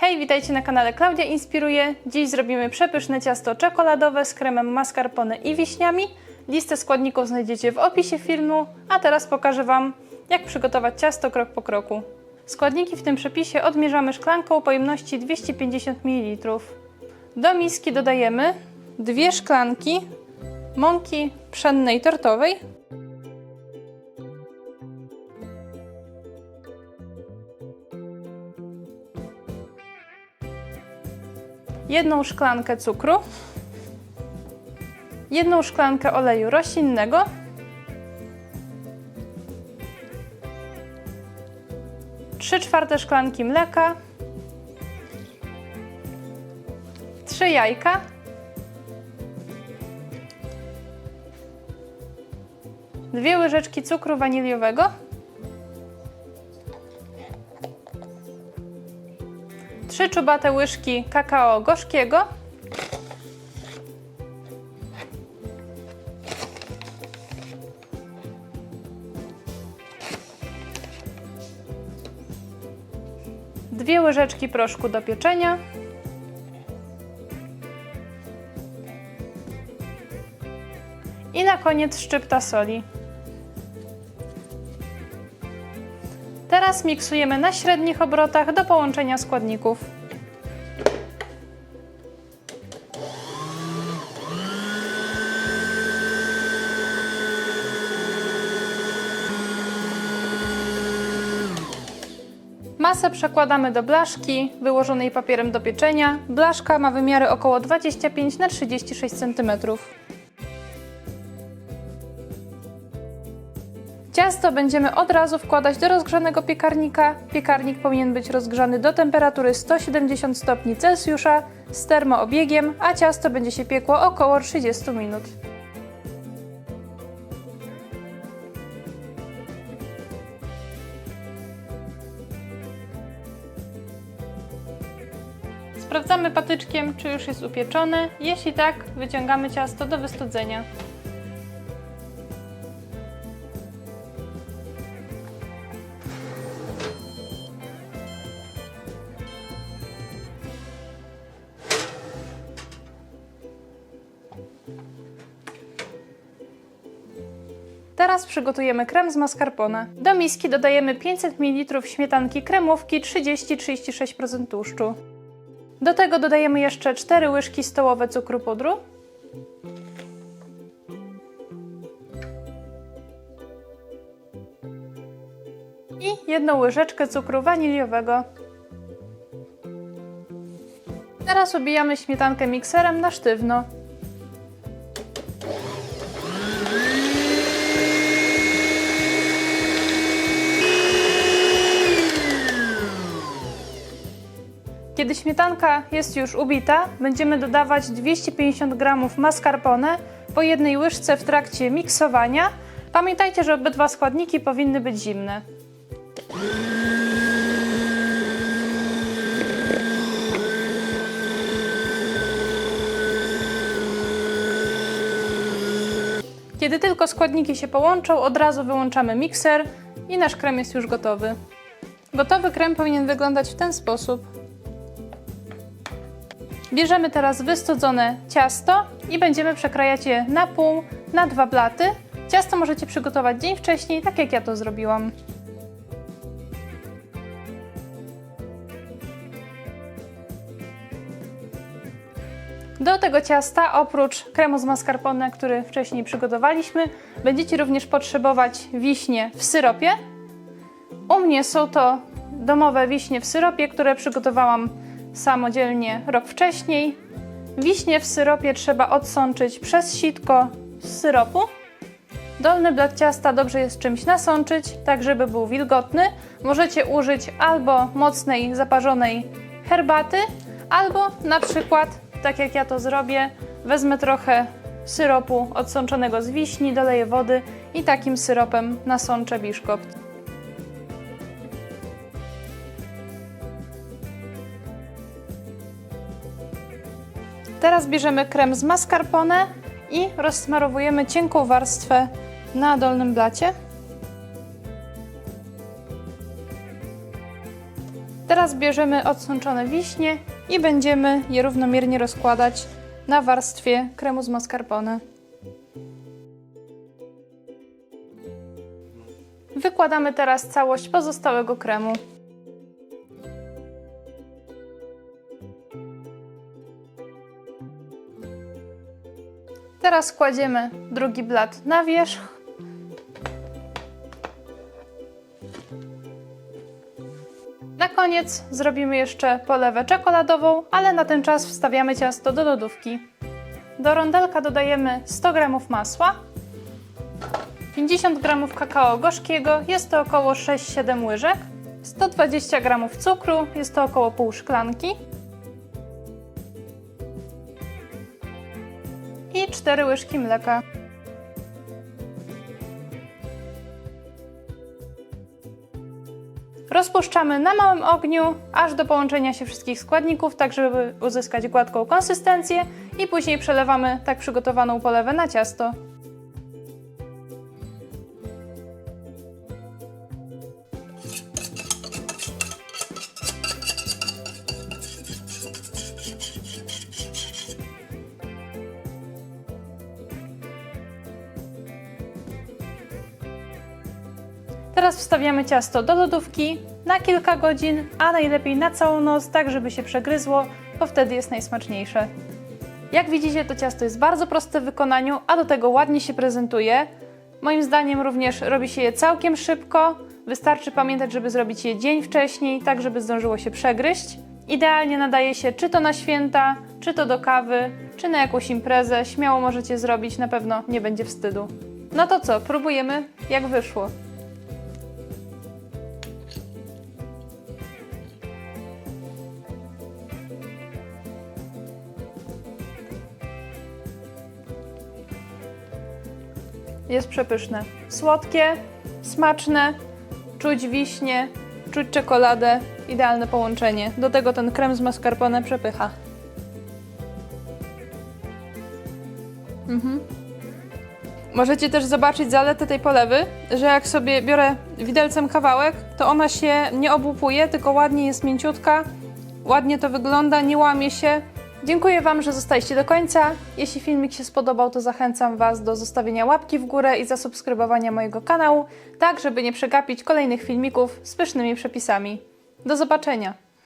Hej, witajcie na kanale Klaudia Inspiruje. Dziś zrobimy przepyszne ciasto czekoladowe z kremem mascarpone i wiśniami. Listę składników znajdziecie w opisie filmu, a teraz pokażę Wam, jak przygotować ciasto krok po kroku. Składniki w tym przepisie odmierzamy szklanką pojemności 250 ml. Do miski dodajemy dwie szklanki mąki pszennej tortowej, jedną szklankę cukru, jedną szklankę oleju roślinnego, trzy czwarte szklanki mleka, trzy jajka, dwie łyżeczki cukru waniliowego, trzy czubate łyżki kakao gorzkiego, dwie łyżeczki proszku do pieczenia, i na koniec szczypta soli. Teraz miksujemy na średnich obrotach do połączenia składników. Masę przekładamy do blaszki wyłożonej papierem do pieczenia. Blaszka ma wymiary około 25 na 36 cm. Ciasto będziemy od razu wkładać do rozgrzanego piekarnika. Piekarnik powinien być rozgrzany do temperatury 170 stopni Celsjusza z termoobiegiem, a ciasto będzie się piekło około 30 minut. Sprawdzamy patyczkiem, czy już jest upieczone. Jeśli tak, wyciągamy ciasto do wystudzenia. Teraz przygotujemy krem z mascarpone. Do miski dodajemy 500 ml śmietanki kremówki 30-36% tłuszczu. Do tego dodajemy jeszcze 4 łyżki stołowe cukru pudru. I jedną łyżeczkę cukru waniliowego. Teraz ubijamy śmietankę mikserem na sztywno. Śmietanka jest już ubita, będziemy dodawać 250 g mascarpone po jednej łyżce w trakcie miksowania. Pamiętajcie, że obydwa składniki powinny być zimne. Kiedy tylko składniki się połączą, od razu wyłączamy mikser i nasz krem jest już gotowy. Gotowy krem powinien wyglądać w ten sposób. Bierzemy teraz wystudzone ciasto i będziemy przekrajać je na pół, na dwa blaty. Ciasto możecie przygotować dzień wcześniej, tak jak ja to zrobiłam. Do tego ciasta, oprócz kremu z mascarpone, który wcześniej przygotowaliśmy, będziecie również potrzebować wiśnie w syropie. U mnie są to domowe wiśnie w syropie, które przygotowałam samodzielnie rok wcześniej. Wiśnie w syropie trzeba odsączyć przez sitko z syropu. Dolny blat ciasta dobrze jest czymś nasączyć, tak żeby był wilgotny. Możecie użyć albo mocnej, zaparzonej herbaty, albo na przykład, tak jak ja to zrobię, wezmę trochę syropu odsączonego z wiśni, doleję wody i takim syropem nasączę biszkopt. Teraz bierzemy krem z mascarpone i rozsmarowujemy cienką warstwę na dolnym blacie. Teraz bierzemy odsączone wiśnie i będziemy je równomiernie rozkładać na warstwie kremu z mascarpone. Wykładamy teraz całość pozostałego kremu. Teraz kładziemy drugi blat na wierzch. Na koniec zrobimy jeszcze polewę czekoladową, ale na ten czas wstawiamy ciasto do lodówki. Do rondelka dodajemy 100 g masła, 50 g kakao gorzkiego, jest to około 6-7 łyżek, 120 g cukru, jest to około pół szklanki i 4 łyżki mleka. Rozpuszczamy na małym ogniu, aż do połączenia się wszystkich składników, tak żeby uzyskać gładką konsystencję i później przelewamy tak przygotowaną polewę na ciasto. Teraz wstawiamy ciasto do lodówki na kilka godzin, a najlepiej na całą noc, tak żeby się przegryzło, bo wtedy jest najsmaczniejsze. Jak widzicie, to ciasto jest bardzo proste w wykonaniu, a do tego ładnie się prezentuje. Moim zdaniem również robi się je całkiem szybko. Wystarczy pamiętać, żeby zrobić je dzień wcześniej, tak żeby zdążyło się przegryźć. Idealnie nadaje się czy to na święta, czy to do kawy, czy na jakąś imprezę. Śmiało możecie zrobić, na pewno nie będzie wstydu. No to co, próbujemy jak wyszło. Jest przepyszne. Słodkie, smaczne, czuć wiśnie, czuć czekoladę. Idealne połączenie. Do tego ten krem z mascarpone przepycha. Mhm. Możecie też zobaczyć zaletę tej polewy, że jak sobie biorę widelcem kawałek, to ona się nie obłupuje, tylko ładnie jest mięciutka, ładnie to wygląda, nie łamie się. Dziękuję Wam, że zostaliście do końca. Jeśli filmik się spodobał, to zachęcam Was do zostawienia łapki w górę i zasubskrybowania mojego kanału, tak żeby nie przegapić kolejnych filmików z pysznymi przepisami. Do zobaczenia!